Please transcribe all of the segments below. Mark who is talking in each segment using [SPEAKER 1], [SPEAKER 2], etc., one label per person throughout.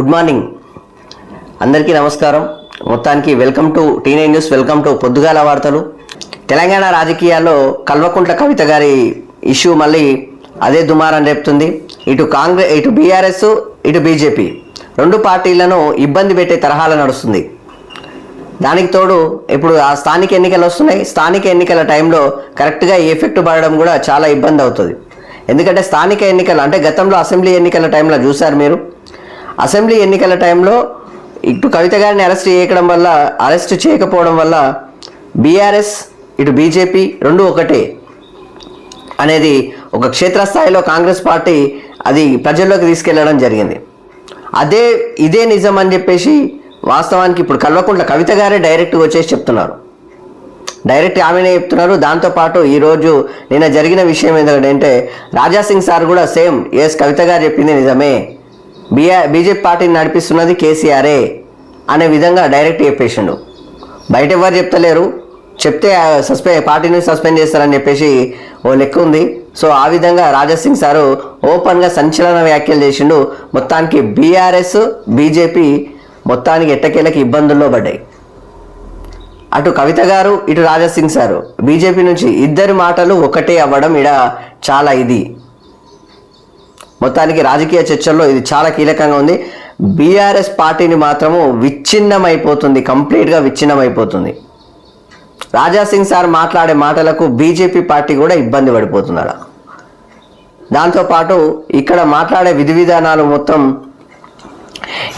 [SPEAKER 1] Good morning. అందరికీ నమస్కారం. మొత్తానికి welcome to టీనే news welcome to పొద్దుగాల వార్తలు. తెలంగాణ రాజకీయాల్లో కల్వకుంట్ల కవిత గారి ఇష్యూ మళ్ళీ అదే దుమారం రేపుతుంది. ఇటు కాంగ్రెస్ ఇటు బీఆర్ఎస్ ఇటు బీజేపీ రెండు పార్టీలను ఇబ్బంది పెట్టే తరహాలో నడుస్తుంది. దానికి తోడు ఇప్పుడు ఆ స్థానిక ఎన్నికలు వస్తున్నాయి. స్థానిక ఎన్నికల టైంలో కరెక్ట్గా ఈ ఎఫెక్ట్ పడడం కూడా చాలా ఇబ్బంది అవుతుంది. ఎందుకంటే స్థానిక ఎన్నికలు అంటే గతంలో అసెంబ్లీ ఎన్నికల టైంలో చూశారు మీరు. అసెంబ్లీ ఎన్నికల టైంలో ఇటు కవిత గారిని అరెస్ట్ చేయడం వల్ల అరెస్ట్ చేయకపోవడం వల్ల బీఆర్ఎస్ ఇటు బీజేపీ రెండు ఒకటే అనేది ఒక క్షేత్రస్థాయిలో కాంగ్రెస్ పార్టీ అది ప్రజల్లోకి తీసుకెళ్ళడం జరిగింది. అదే ఇదే నిజం అని చెప్పేసి వాస్తవానికి ఇప్పుడు కల్వకుంట్ల కవిత గారే డైరెక్ట్గా వచ్చేసి చెప్తున్నారు. డైరెక్ట్ ఆమెనే చెప్తున్నారు. దాంతోపాటు ఈరోజు నిన్న జరిగిన విషయం ఏంటంటే రాజా సింగ్ సార్ కూడా సేమ్ ఎస్ కవిత గారు చెప్పింది నిజమే. బీఆర్ బీజేపీ పార్టీని నడిపిస్తున్నది కేసీఆరే అనే విధంగా డైరెక్ట్ చెప్పేసిండు. బయట ఎవరు చెప్తలేరు. చెప్తే సస్పె పార్టీని సస్పెండ్ చేస్తారని చెప్పేసి ఓ లెక్క ఉంది. సో ఆ విధంగా రాజాసింగ్ సారు ఓపెన్గా సంచలన వ్యాఖ్యలు చేసిండు. మొత్తానికి బీఆర్ఎస్ బీజేపీ మొత్తానికి ఎట్టకేలకి ఇబ్బందుల్లో పడ్డాయి. అటు కవిత గారు ఇటు రాజాసింగ్ సారు. బీజేపీ నుంచి ఇద్దరి మాటలు ఒకటే అవ్వడం ఇడ చాలా ఇది. మొత్తానికి రాజకీయ చర్చల్లో ఇది చాలా కీలకంగా ఉంది. బీఆర్ఎస్ పార్టీని మాత్రము విచ్ఛిన్నమైపోతుంది కంప్లీట్గా విచ్ఛిన్నమైపోతుంది. రాజాసింగ్ సార్ మాట్లాడే మాటలకు బీజేపీ పార్టీ కూడా ఇబ్బంది పడిపోతున్నాడు దాంతోపాటు ఇక్కడ మాట్లాడే విధి విధానాలు మొత్తం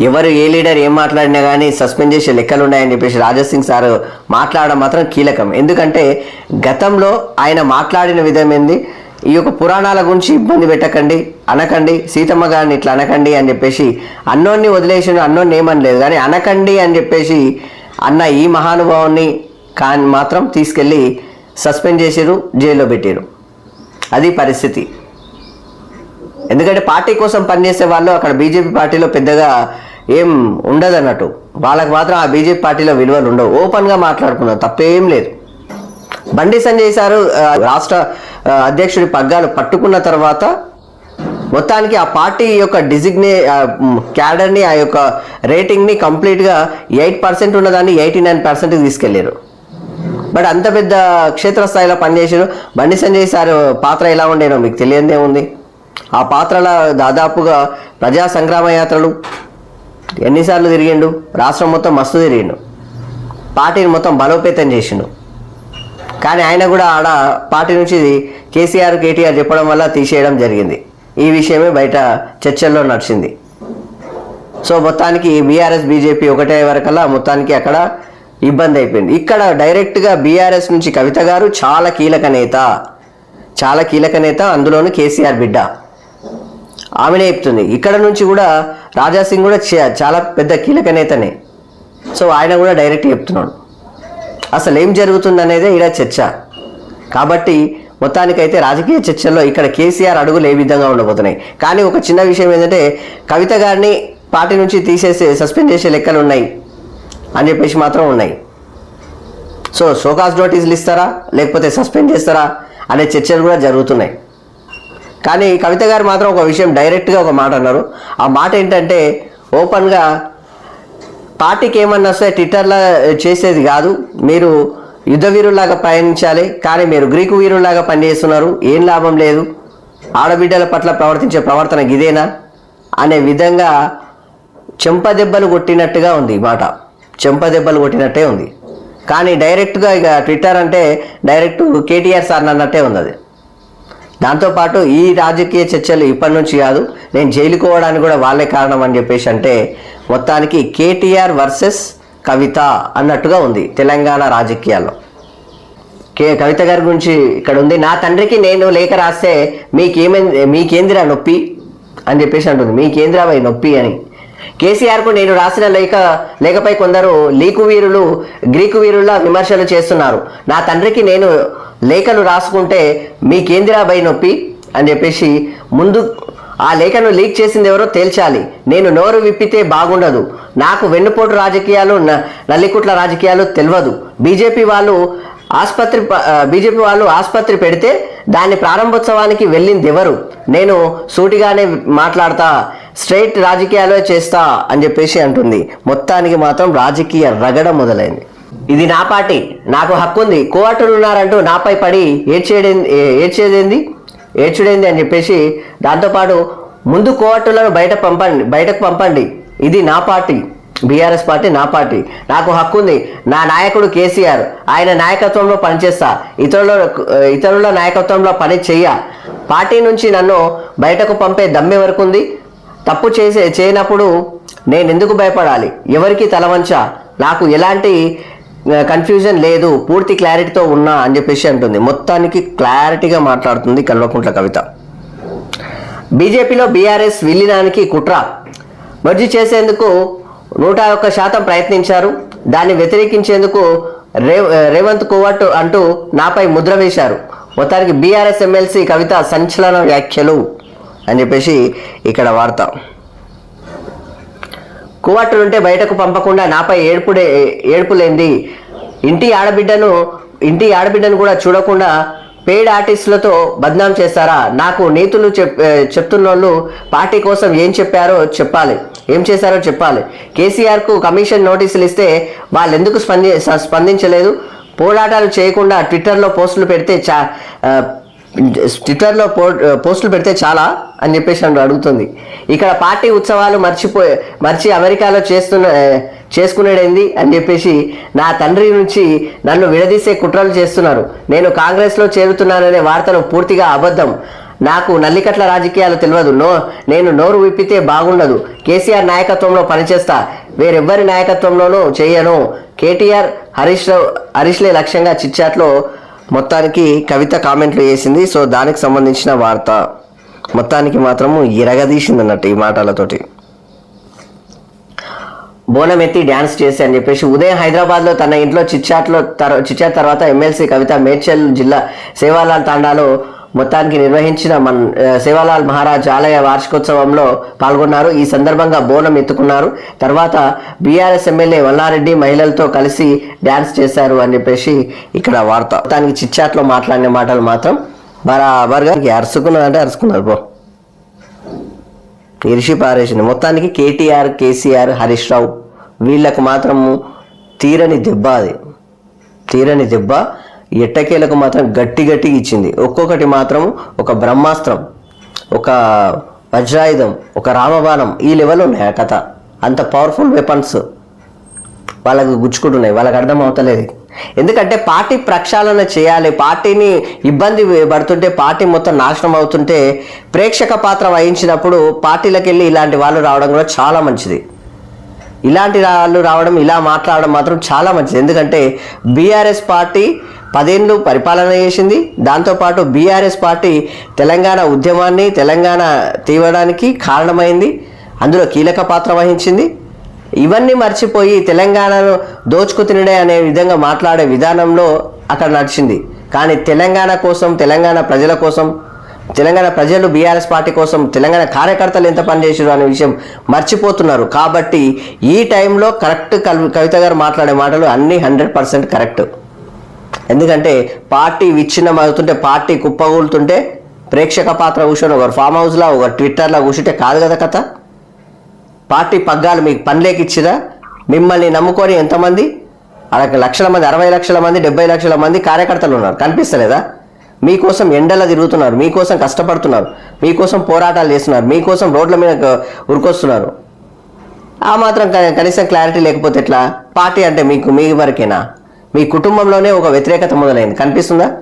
[SPEAKER 1] ఎవరు ఏ లీడర్ ఏం మాట్లాడినా కానీ సస్పెండ్ చేసే లెక్కలు ఉన్నాయని చెప్పేసి రాజాసింగ్ సార్ మాట్లాడడం మాత్రం కీలకం. ఎందుకంటే గతంలో ఆయన మాట్లాడిన విధం ఏంది? ఈ యొక్క పురాణాల గురించి ఇబ్బంది పెట్టకండి అనకండి సీతమ్మ గారిని ఇట్లా అనకండి అని చెప్పేసి అన్నోన్ని వదిలేసిన అన్నోన్ని ఏమనలేదు. కానీ అనకండి అని చెప్పేసి అన్న ఈ మహానుభావుని కానీ మాత్రం తీసుకెళ్ళి సస్పెండ్ చేసిరు జైల్లో పెట్టారు అది పరిస్థితి. ఎందుకంటే పార్టీ కోసం పనిచేసే వాళ్ళు అక్కడ బీజేపీ పార్టీలో పెద్దగా ఏం ఉండదు అన్నట్టు వాళ్ళకి మాత్రం ఆ బీజేపీ పార్టీలో విలువలు ఉండవు. ఓపెన్గా మాట్లాడుకున్నారు తప్పేం లేదు. బండి సంజయ్ సారు రాష్ట్ర అధ్యక్షుడి పగ్గాలు పట్టుకున్న తర్వాత మొత్తానికి ఆ పార్టీ యొక్క డిజిగ్నే క్యాడర్ని ఆ యొక్క రేటింగ్ని కంప్లీట్గా ఎయిట్ పర్సెంట్ ఉన్నదాన్ని ఎయిటీ నైన్ పర్సెంట్కి తీసుకెళ్ళారు బట్ అంత పెద్ద క్షేత్రస్థాయిలో పనిచేసారు. బండి సంజయ్ సార్ పాత్ర ఎలా ఉండేనో మీకు తెలియదే ఉంది. ఆ పాత్రల దాదాపుగా ప్రజా సంగ్రామ యాత్రలు ఎన్నిసార్లు తిరిగిండు? రాష్ట్రం మొత్తం మస్తు తిరిగిండు. పార్టీని మొత్తం బలోపేతం చేసిండు. కానీ ఆయన కూడా ఆడ పార్టీ నుంచి కేసీఆర్ కేటీఆర్ చెప్పడం వల్ల తీసేయడం జరిగింది. ఈ విషయమే బయట చర్చల్లో నడిచింది. సో మొత్తానికి బీఆర్ఎస్ బీజేపీ ఒకటే వరకల్లా మొత్తానికి అక్కడ ఇబ్బంది అయిపోయింది. ఇక్కడ డైరెక్ట్గా బీఆర్ఎస్ నుంచి కవిత గారు చాలా కీలక నేత. చాలా కీలక నేత అందులోనూ కేసీఆర్ బిడ్డ. ఆమెనే చెప్తుంది. ఇక్కడ నుంచి కూడా రాజాసింగ్ కూడా చాలా పెద్ద కీలక నేతనే. సో ఆయన కూడా డైరెక్ట్ చెప్తున్నాడు. అసలు ఏం జరుగుతుంది అనేదే ఇక్కడ చర్చ. కాబట్టి మొత్తానికైతే రాజకీయ చర్చల్లో ఇక్కడ కేసీఆర్ అడుగులు ఏ విధంగా ఉండబోతున్నాయి. కానీ ఒక చిన్న విషయం ఏంటంటే కవిత గారిని పార్టీ నుంచి తీసేసి సస్పెండ్ చేసే లెక్కలు ఉన్నాయి. అని చెప్పేసి మాత్రం ఉన్నాయి. సో షోకాస్ నోటీసులు ఇస్తారా? లేకపోతే సస్పెండ్ చేస్తారా? అనే చర్చలు కూడా జరుగుతున్నాయి. కానీ కవిత గారు మాత్రం ఒక విషయం డైరెక్ట్గా ఒక మాట అన్నారు. ఆ మాట ఏంటంటే ఓపెన్గా పార్టీకి ఏమన్నా వస్తే ట్విట్టర్లో చేసేది కాదు. మీరు యుద్ధ వీరులాగా పయనించాలి కానీ మీరు గ్రీకు వీరులాగా పనిచేస్తున్నారు. ఏం లాభం లేదు. ఆడబిడ్డల పట్ల ప్రవర్తించే ప్రవర్తన ఇదేనా అనే విధంగా చెంపదెబ్బలు కొట్టినట్టుగా ఉంది ఈ మాట. చెంపదెబ్బలు కొట్టినట్టే ఉంది. కానీ డైరెక్ట్గా ఇక ట్విట్టర్ అంటే డైరెక్ట్ కేటీఆర్ సార్ అన్నట్టే ఉంది అది. దాంతోపాటు ఈ రాజకీయ చర్చలు ఇప్పటి నుంచి కాదు నేను జైలుకోవడానికి కూడా వాళ్ళే కారణం అని చెప్పేసి అంటే మొత్తానికి కేటీఆర్ వర్సెస్ కవిత అన్నట్టుగా ఉంది తెలంగాణ రాజకీయాల్లో. కే కవిత గారి గురించి ఇక్కడ ఉంది నా తండ్రికి నేను లేఖ రాస్తే మీకేమే మీకేందిరా నొప్పి అని చెప్పేసి అంటుంది. మీకేందిరా నొప్పి అని. కేసీఆర్కు నేను రాసిన లేఖ లేఖపై కొందరు లీకు వీరులు గ్రీకు వీరుల్లా విమర్శలు చేస్తున్నారు. నా తండ్రికి నేను లేఖలు రాసుకుంటే మీ కేంద్రాబై నొప్పి? అని చెప్పేసి ముందు ఆ లేఖను లీక్ చేసింది ఎవరో తేల్చాలి. నేను నోరు విప్పితే బాగుండదు. నాకు వెన్నుపోటు రాజకీయాలు నల్లికుట్ల రాజకీయాలు తెలియదు బీజేపీ వాళ్ళు ఆసుపత్రి బీజేపీ వాళ్ళు ఆసుపత్రి పెడితే దాని ప్రారంభోత్సవానికి వెళ్ళింది ఎవరు? నేను సూటిగానే మాట్లాడతా స్ట్రైట్ రాజకీయాలే చేస్తా అని చెప్పేసి అంటుంది. మొత్తానికి మాత్రం రాజకీయ రగడ మొదలైంది. ఇది నా పార్టీ నాకు హక్కు ఉంది కోర్టులు ఉన్నారంటూ నాపై పడి ఏడ్చేడే ఏడ్చేదేంది? ఏడ్చుడేంది అని చెప్పేసి దాంతోపాటు ముందు కోర్టులను బయట పంపండి బయటకు పంపండి. ఇది నా పార్టీ. బీఆర్ఎస్ పార్టీ నా పార్టీ. నాకు హక్కు ఉంది. నా నాయకుడు కేసీఆర్. ఆయన నాయకత్వంలో పనిచేస్తా. ఇతరుల ఇతరుల నాయకత్వంలో పని చెయ్య. పార్టీ నుంచి నన్ను బయటకు పంపే దమ్మె వరకు ఉంది తప్పు చేసే చేయనప్పుడు నేను ఎందుకు భయపడాలి? ఎవరికి తలవంచ నాకు ఎలాంటి కన్ఫ్యూజన్ లేదు. పూర్తి క్లారిటీతో ఉన్నా అని చెప్పేసి అంటుంది. మొత్తానికి క్లారిటీగా మాట్లాడుతుంది కల్వకుంట్ల కవిత. బీజేపీలో బీఆర్ఎస్ విలీనానికి కుట్ర. మర్జీ చేసేందుకు నూట ఒక్క శాతం ప్రయత్నించారు. దాన్ని వ్యతిరేకించేందుకు రే రేవంత్ కోవట్ అంటూ నాపై ముద్ర వేశారు. మొత్తానికి బీఆర్ఎస్ ఎమ్మెల్సీ కవిత సంచలన వ్యాఖ్యలు అని చెప్పేసి ఇక్కడ వార్త. కువట్టులుంటే బయటకు పంపకుండా నాపై ఏడుపుడే ఏడుపులేంది. ఇంటి ఆడబిడ్డను ఇంటి ఆడబిడ్డను కూడా చూడకుండా పెయిడ్ ఆర్టిస్టులతో బద్నాం చేస్తారా? నాకు నీతులు చెప్ చెప్తున్న వాళ్ళు పార్టీ కోసం ఏం చెప్పారో చెప్పాలి. ఏం చేశారో చెప్పాలి. కేసీఆర్కు కమిషన్ నోటీసులు ఇస్తే వాళ్ళు ఎందుకు స్పంది స్పందించలేదు? పోరాటాలు చేయకుండా ట్విట్టర్లో పోస్టులు పెడితే చా ట్విట్టర్లో పో పోస్టులు పెడితే చాలా అని చెప్పేసి అడుగుతుంది. ఇక్కడ పార్టీ ఉత్సవాలు మర్చిపోయి మర్చి అమెరికాలో చేస్తున్న చేసుకునేడేంది అని చెప్పేసి నా తండ్రి నుంచి నన్ను విడదీసే కుట్రలు చేస్తున్నారు. నేను కాంగ్రెస్లో చేరుతున్నాననే వార్తలు పూర్తిగా అబద్ధం. నాకు నల్లికట్ల రాజకీయాలు తెలియదు. నో నేను నోరు విప్పితే బాగుండదు. కేసీఆర్ నాయకత్వంలో పనిచేస్తా. వేరెవ్వరి నాయకత్వంలోనూ చేయను. కేటీఆర్ హరీష్ రావు హరీష్లే లక్ష్యంగా చిచ్చాట్లో మొత్తానికి కవిత కామెంట్లు చేసింది సో దానికి సంబంధించిన వార్త. మొత్తానికి మాత్రము ఎరగదీసింది అన్నట్టు ఈ మాటలతోటి. బోనం ఎత్తి డ్యాన్స్ చేసి అని చెప్పేసి ఉదయం హైదరాబాద్లో తన ఇంట్లో చిచ్చాట్లో తర్ చిచ్చాట్ తర్వాత ఎమ్మెల్సీ కవిత మేడ్చల్ జిల్లా సేవాలాల్ తాండాలో మొత్తానికి నిర్వహించిన మన సేవాలాల్ మహారాజ్ ఆలయ వార్షికోత్సవంలో పాల్గొన్నారు. ఈ సందర్భంగా బోనం ఎత్తుకున్నారు. తర్వాత బీఆర్ఎస్ ఎమ్మెల్యే వల్లారెడ్డి మహిళలతో కలిసి డ్యాన్స్ చేశారు అని చెప్పేసి ఇక్కడ వార్త. మొత్తానికి చిచ్చాట్లో మాట్లాడిన మాటలు మాత్రం బరాబర్గా అరుచుకున్నారంటే అరుచుకున్నారు బో ఇరిషి పారేసింది మొత్తానికి కేటీఆర్ కేసీఆర్ హరీష్ రావు వీళ్ళకు మాత్రము తీరని దెబ్బ అది. తీరని దెబ్బ ఎట్టకేలకు మాత్రం గట్టి గట్టిగా ఇచ్చింది. ఒక్కొక్కటి మాత్రం ఒక బ్రహ్మాస్త్రం ఒక వజ్రాయుధం ఒక రామబాణం ఈ లెవెల్ ఉన్నాయి ఆ కథ. అంత పవర్ఫుల్ వెపన్స్ వాళ్ళకు గుచ్చుకుంటున్నాయి. వాళ్ళకి అర్థం అవుతలేదు. ఎందుకంటే పార్టీ ప్రక్షాళన చేయాలి పార్టీని ఇబ్బంది పడుతుంటే పార్టీ మొత్తం నాశనం అవుతుంటే ప్రేక్షక పాత్ర వహించినప్పుడు పార్టీలకు వెళ్ళి ఇలాంటి వాళ్ళు రావడం కూడా చాలా మంచిది. ఇలాంటి వాళ్ళు రావడం ఇలా మాట్లాడడం మాత్రం చాలా మంచిది. ఎందుకంటే బీఆర్ఎస్ పార్టీ పదేళ్ళు పరిపాలన చేసింది. దాంతోపాటు బీఆర్ఎస్ పార్టీ తెలంగాణ ఉద్యమాన్ని తెలంగాణ తీవడానికి కారణమైంది. అందులో కీలక పాత్ర వహించింది. ఇవన్నీ మర్చిపోయి తెలంగాణను దోచుకు తినడే అనే విధంగా మాట్లాడే విధానంలో అక్కడ నడిచింది. కానీ తెలంగాణ కోసం తెలంగాణ ప్రజల కోసం తెలంగాణ ప్రజలు బీఆర్ఎస్ పార్టీ కోసం తెలంగాణ కార్యకర్తలు ఎంత పనిచేసారు అనే విషయం మర్చిపోతున్నారు. కాబట్టి ఈ టైంలో కరెక్ట్ కవి కవిత గారు మాట్లాడే మాటలు అన్నీ హండ్రెడ్ పర్సెంట్ కరెక్ట్. ఎందుకంటే పార్టీ విచ్ఛిన్నం అవుతుంటే పార్టీ కుప్పగూలుతుంటే ప్రేక్షక పాత్ర కూర్చొని ఒకరు ఫామ్ హౌస్లో ఒక ట్విట్టర్లో కూర్చుంటే కాదు కదా కథ? పార్టీ పగ్గాలు మీకు పనిలేకిచ్చిరా మిమ్మల్ని నమ్ముకొని ఎంతమంది? అక్కడ లక్షల మంది అరవై లక్షల మంది డెబ్బై లక్షల మంది కార్యకర్తలు ఉన్నారు. కనిపిస్తలేదా? మీకోసం ఎండలా తిరుగుతున్నారు మీకోసం కష్టపడుతున్నారు మీకోసం పోరాటాలు చేస్తున్నారు మీకోసం రోడ్ల మీద ఉరుకొస్తున్నారు ఉరికొస్తున్నారు. ఆ మాత్రం క- కనీసం క్లారిటీ లేకపోతే ఎట్లా? పార్టీ అంటే మీకు మీ వరకేనా? మీ కుటుంబంలోనే ఒక వ్యతిరేకత మొదలైంది. కనిపిస్తుందా?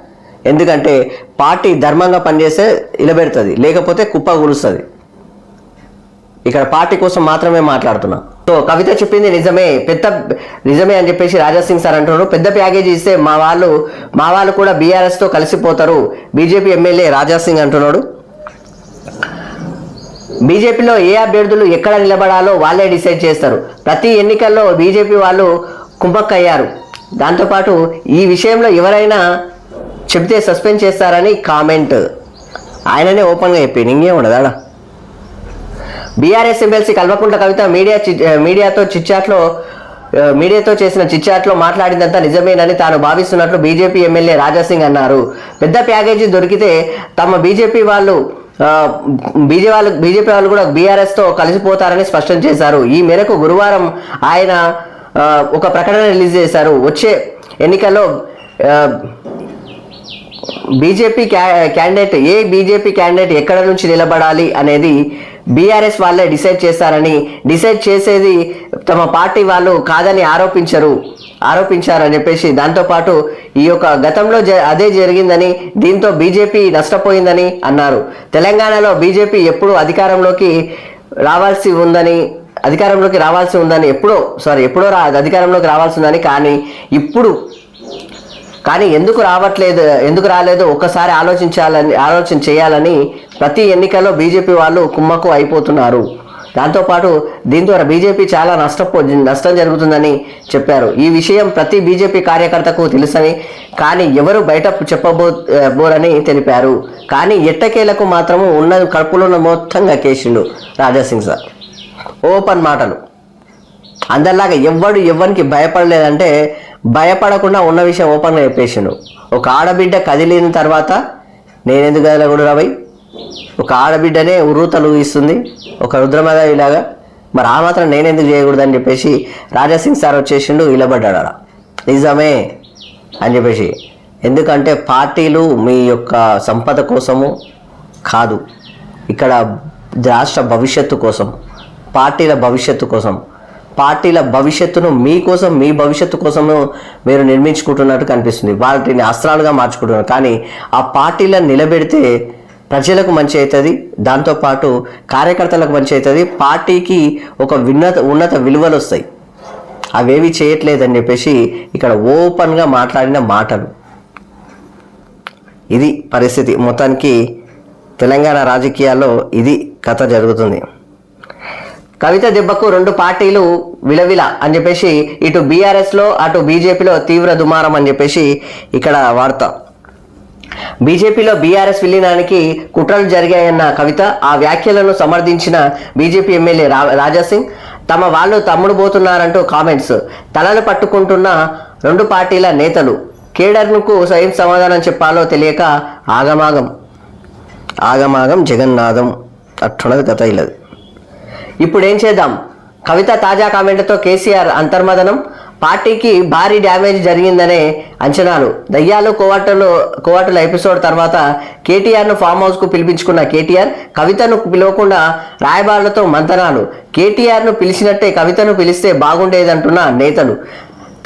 [SPEAKER 1] ఎందుకంటే పార్టీ ధర్మంగా పనిచేస్తే ఇలబెడుతుంది లేకపోతే కుప్ప కూలుస్తుంది ఇక్కడ పార్టీ కోసం మాత్రమే మాట్లాడుతున్నా. సో కవిత చెప్పింది నిజమే. పెద్ద నిజమే అని చెప్పేసి రాజా సింగ్ సార్ అంటున్నారు. పెద్ద ప్యాకేజీ ఇస్తే మా వాళ్ళు మా వాళ్ళు కూడా బీఆర్ఎస్తో కలిసిపోతారు. బీజేపీ ఎమ్మెల్యే రాజా సింగ్ అంటున్నాడు. బీజేపీలో ఏ అభ్యర్థులు ఎక్కడ నిలబడాలో వాళ్ళే డిసైడ్ చేస్తారు. ప్రతి ఎన్నికల్లో బీజేపీ వాళ్ళు కుంభక్కయ్యారు. దాంతోపాటు ఈ విషయంలో ఎవరైనా చెప్తే సస్పెండ్ చేస్తారని కామెంట్. ఆయననే ఓపెన్గా చెప్పింది ఇంకేం ఉండదు BRS MLC Kalvakuntla Kavitha media చి- మీడియాతో చిచ్చాట్లో మీడియాతో చేసిన చిట్చాట్లో మాట్లాడిందంతా నిజమేనని తాను భావిస్తున్నట్లు బీజేపీ ఎమ్మెల్యే రాజాసింగ్ అన్నారు. పెద్ద ప్యాకేజీ దొరికితే తమ బీజేపీ వాళ్ళు బీజే వాళ్ళు బీజేపీ వాళ్ళు కూడా బీఆర్ఎస్తో కలిసిపోతారని స్పష్టం చేశారు. ఈ మేరకు గురువారం ఆయన ఒక ప్రకటన రిలీజ్ చేశారు. వచ్చే ఎన్నికల్లో బీజేపీ క్యాండిడేట్ ఏ బీజేపీ క్యాండిడేట్ ఎక్కడ నుంచి నిలబడాలి అనేది బీఆర్ఎస్ వాళ్ళే డిసైడ్ చేస్తారని డిసైడ్ చేసేది తమ పార్టీ వాళ్ళు కాదని ఆరోపించరు ఆరోపించారని చెప్పేసి దాంతోపాటు ఈ యొక్క గతంలో జ- అదే జరిగిందని దీంతో బీజేపీ నష్టపోయిందని అన్నారు. తెలంగాణలో బీజేపీ ఎప్పుడు అధికారంలోకి రావాల్సి ఉందని అధికారంలోకి రావాల్సి ఉందని ఎప్పుడో సారీ ఎప్పుడో రా అధికారంలోకి రావాల్సి ఉందని కానీ ఇప్పుడు కానీ ఎందుకు రావట్లేదు ఎందుకు రాలేదు? ఒక్కసారి ఆలోచించాలని ఆలోచన చేయాలని ప్రతి ఎన్నికల్లో బీజేపీ వాళ్ళు కుమ్మక్కు అయిపోతున్నారు. దాంతోపాటు దీని ద్వారా బీజేపీ చాలా నష్టపో నష్టం జరుగుతుందని చెప్పారు. ఈ విషయం ప్రతి బీజేపీ కార్యకర్తకు తెలుసని కానీ ఎవరు బయట చెప్పబోరని తెలిపారు. కానీ ఎట్టకేలకు మాత్రము ఉన్న కడుపులో మొత్తంగా మొత్తం గకేసిండు రాజాసింగ్ సార్. ఓపెన్ మాటలు. అందరిలాగా ఎవ్వడు ఎవ్వరికి భయపడలేదంటే భయపడకుండా ఉన్న విషయం ఓపెన్గా చెప్పేసిండు. ఒక ఆడబిడ్డ కదిలిన తర్వాత నేనెందుకు కదలకూడదు రవై ఒక ఆడబిడ్డనే ఉర్రూతలు ఇస్తుంది ఒక రుద్రమదేవిలాగా మరి ఆ మాత్రం నేనెందుకు చేయకూడదు అని చెప్పేసి రాజాసింగ్ సార్ వచ్చేసిండు నిలబడ్డాడు నిజమే అని చెప్పేసి. ఎందుకంటే పార్టీలు మీ యొక్క సంపద కోసము కాదు. ఇక్కడ రాష్ట్ర భవిష్యత్తు కోసం పార్టీల భవిష్యత్తు కోసం పార్టీల భవిష్యత్తును మీకోసం మీ భవిష్యత్తు కోసము మీరు నిర్మించుకుంటున్నట్టు కనిపిస్తుంది. వాటిని అస్త్రాలుగా మార్చుకుంటున్నారు. కానీ ఆ పార్టీలను నిలబెడితే ప్రజలకు మంచి అవుతుంది. దాంతోపాటు కార్యకర్తలకు మంచి అవుతుంది. పార్టీకి ఒక విన్నత ఉన్నత విలువలు వస్తాయి. అవేవి చేయట్లేదని చెప్పేసి ఇక్కడ ఓపెన్గా మాట్లాడిన మాటలు. ఇది పరిస్థితి. మొత్తానికి తెలంగాణ రాజకీయాల్లో ఇది కథ జరుగుతుంది. కవిత దెబ్బకు రెండు పార్టీలు విలవిల అని చెప్పేసి ఇటు బీఆర్ఎస్లో అటు బీజేపీలో తీవ్ర దుమారం అని చెప్పేసి ఇక్కడ వార్త. బీజేపీలో బీఆర్ఎస్ విలీనానికి కుట్రలు జరిగాయన్న కవిత ఆ వ్యాఖ్యలను సమర్థించిన బీజేపీ ఎమ్మెల్యే రా రాజాసింగ్ తమ వాళ్ళు తమ్ముడు పోతున్నారంటూ కామెంట్స్. తలలు పట్టుకుంటున్న రెండు పార్టీల నేతలు కేడర్నుకు స్వయం సమాధానం చెప్పాలో తెలియక ఆగమాగం. ఆగమాగం జగన్నాథం. అట్టున్నది కథ ఇల్లది. ఇప్పుడు ఏం చేద్దాం? కవిత తాజా కామెంట్తో కేసీఆర్ అంతర్మదనం పార్టీకి భారీ డ్యామేజ్ జరిగిందనే అంచనాలు. దయ్యాలు కోవాటలు కోవాటల ఎపిసోడ్ తర్వాత కేటీఆర్ను ఫామ్ హౌస్కు పిలిపించుకున్న కేటీఆర్ కవితను పిలవకుండా రాయబారులతో మంతనాలు. కేటీఆర్ను పిలిచినట్టే కవితను పిలిస్తే బాగుండేదంటున్న నేతలు.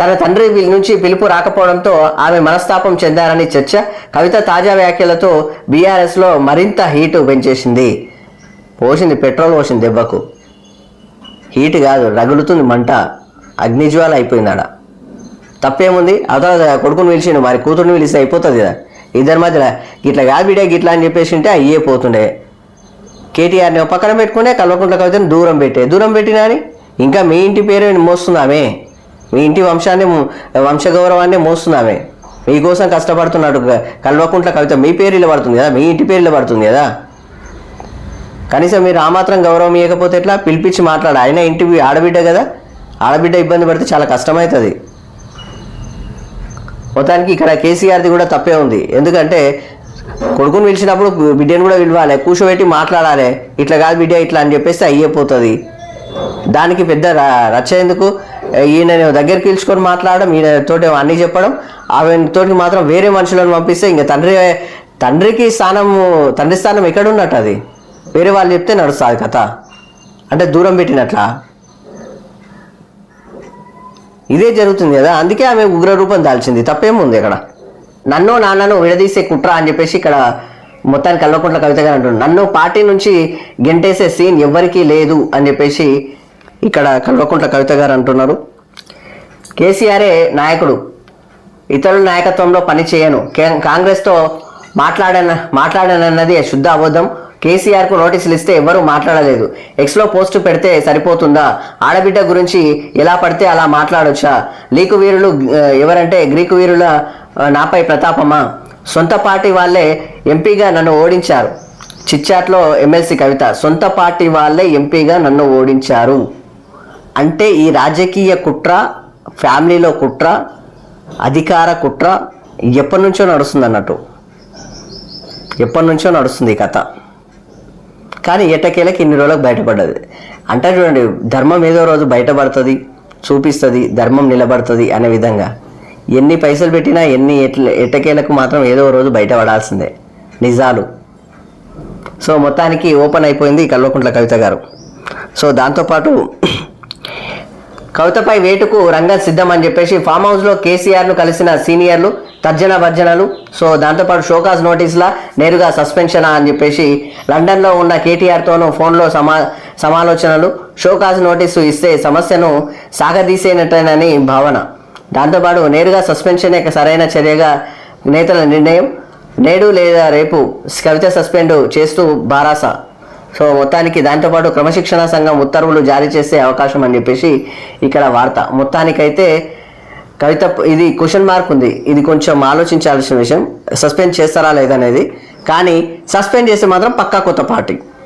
[SPEAKER 1] తన తండ్రి వీళ్ళ నుంచి పిలుపు రాకపోవడంతో ఆమె మనస్తాపం చెందారని చర్చ కవిత తాజా వ్యాఖ్యలతో బీఆర్ఎస్లో మరింత హీటు పెంచేసింది. పోసింది పెట్రోల్ పోసింది దెబ్బకు. హీట్ కాదు రగులుతుంది మంట. అగ్నిజ్వాల అయిపోయింది ఆడ తప్పేముంది? అవతల కొడుకుని పిలిచిండు మరి కూతురుని పిలిస్తే అయిపోతుంది కదా. ఇద్దరి మధ్యలో గిట్లా కాదు బిడే గిట్లా అని చెప్పేసి ఉంటే అయ్యే పోతుండే. కేటీఆర్ని ఒక పక్కన పెట్టుకునే కల్వకుంట్ల కవితని దూరం పెట్టే. దూరం పెట్టినా అని? ఇంకా మీ ఇంటి పేరు మోస్తున్నామే. మీ ఇంటి వంశాన్ని వంశగౌరవాన్ని మోస్తున్నామే. మీకోసం కష్టపడుతున్నాడు కల్వకుంట్ల కవిత. మీ పేరు పడుతుంది కదా మీ ఇంటి పేరు పడుతుంది కదా. కనీసం మీరు ఆ మాత్రం గౌరవం ఇవ్వకపోతే ఎట్లా? పిలిపించి మాట్లాడ. ఆయన ఇంటి ఆడబిడ్డ కదా. ఆడబిడ్డ ఇబ్బంది పడితే చాలా కష్టమవుతుంది. మొత్తానికి ఇక్కడ కేసీఆర్ది కూడా తప్పే ఉంది. ఎందుకంటే కొడుకుని పిలిచినప్పుడు బిడ్డను కూడా పిలవాలి. కూర్చోబెట్టి మాట్లాడాలి. ఇట్లా కాదు బిడ్డ ఇట్లా అని చెప్పేస్తే అయ్యిపోతుంది. దానికి పెద్ద రచ్చ ఎందుకు? ఈయన దగ్గరికి పిలుచుకొని మాట్లాడడం ఈయన అన్నీ చెప్పడం ఆమె తోటి మాత్రం వేరే మనుషులను పంపిస్తే ఇంకా తండ్రి తండ్రికి స్థానం తండ్రి స్థానం ఎక్కడున్నట్టు అది? వేరే వాళ్ళు చెప్తే నడుస్తుంది కథ. అంటే దూరం పెట్టినట్లా? ఇదే జరుగుతుంది కదా. అందుకే ఆమె ఉగ్ర రూపం దాల్చింది తప్పేముంది ఇక్కడ? నన్ను నాన్నను విడదీసే కుట్ర అని చెప్పేసి ఇక్కడ మొత్తానికి కల్వకుంట్ల కవిత గారు అంటున్నారు. నన్ను పార్టీ నుంచి గెంటేసే సీన్ ఎవ్వరికీ లేదు అని చెప్పేసి ఇక్కడ కల్వకుంట్ల కవిత గారు అంటున్నారు. కేసీఆరే నాయకుడు. ఇతరుల నాయకత్వంలో పని చేయను. కే- కాంగ్రెస్తో మాట్లాడన మాట్లాడనన్నది శుద్ధ అబద్ధం. కేసీఆర్కు నోటీసులు ఇస్తే ఎవరూ మాట్లాడలేదు. ఎక్స్లో పోస్టు పెడితే సరిపోతుందా? ఆడబిడ్డ గురించి ఎలా పడితే అలా మాట్లాడొచ్చా? లీకు వీరులు ఎవరంటే గ్రీకు వీరుల నాపై ప్రతాపమా? సొంత పార్టీ వాళ్ళే ఎంపీగా నన్ను ఓడించారు. చిచ్చాట్లో ఎమ్మెల్సీ కవిత సొంత పార్టీ వాళ్ళే ఎంపీగా నన్ను ఓడించారు. అంటే ఈ రాజకీయ కుట్ర ఫ్యామిలీలో కుట్ర అధికార కుట్ర ఎప్పటి నుంచో నడుస్తుంది అన్నట్టు ఎప్పటి నుంచో నడుస్తుంది ఈ కథ. కానీ ఎట్టకేలకి ఇన్ని రోజులకు బయటపడ్డది. అంటే చూడండి ధర్మం ఏదో రోజు బయటపడుతుంది చూపిస్తుంది ధర్మం నిలబడుతుంది అనే విధంగా. ఎన్ని పైసలు పెట్టినా ఎన్ని ఎట్ల ఎట్టకేలకు మాత్రం ఏదో రోజు బయటపడాల్సిందే. నిజాలు. సో మొత్తానికి ఓపెన్ అయిపోయింది కల్వకుంట్ల కవిత గారు. సో దాంతోపాటు కవితపై వేటుకు రంగం సిద్ధం అని చెప్పేసి ఫామ్ హౌస్లో కేసీఆర్ను కలిసిన సీనియర్లు తర్జన భర్జనలు. సో దాంతోపాటు షోకాజ్ నోటీసులా నేరుగా సస్పెన్షన్ అని చెప్పేసి లండన్లో ఉన్న కేటీఆర్తోనూ ఫోన్లో సమా సమాలోచనలు. షోకాజ్ నోటీసు ఇస్తే సమస్యను సాగదీసేనట్టేనని భావన. దాంతోపాటు నేరుగా సస్పెన్షన్ యొక్క సరైన చర్యగా నేతల నిర్ణయం. నేడు లేదా రేపు కవిత సస్పెండ్ చేస్తూ బారాస. సో మొత్తానికి దాంతోపాటు క్రమశిక్షణ సంఘం ఉత్తర్వులు జారీ చేసే అవకాశం అని చెప్పేసి ఇక్కడ వార్త. మొత్తానికైతే కవిత ఇది క్వశ్చన్ మార్క్ ఉంది. ఇది కొంచెం ఆలోచించాల్సిన విషయం. సస్పెండ్ చేస్తారా లేదనేది కానీ సస్పెండ్ చేస్తే మాత్రం పక్కా కొత్త పార్టీ.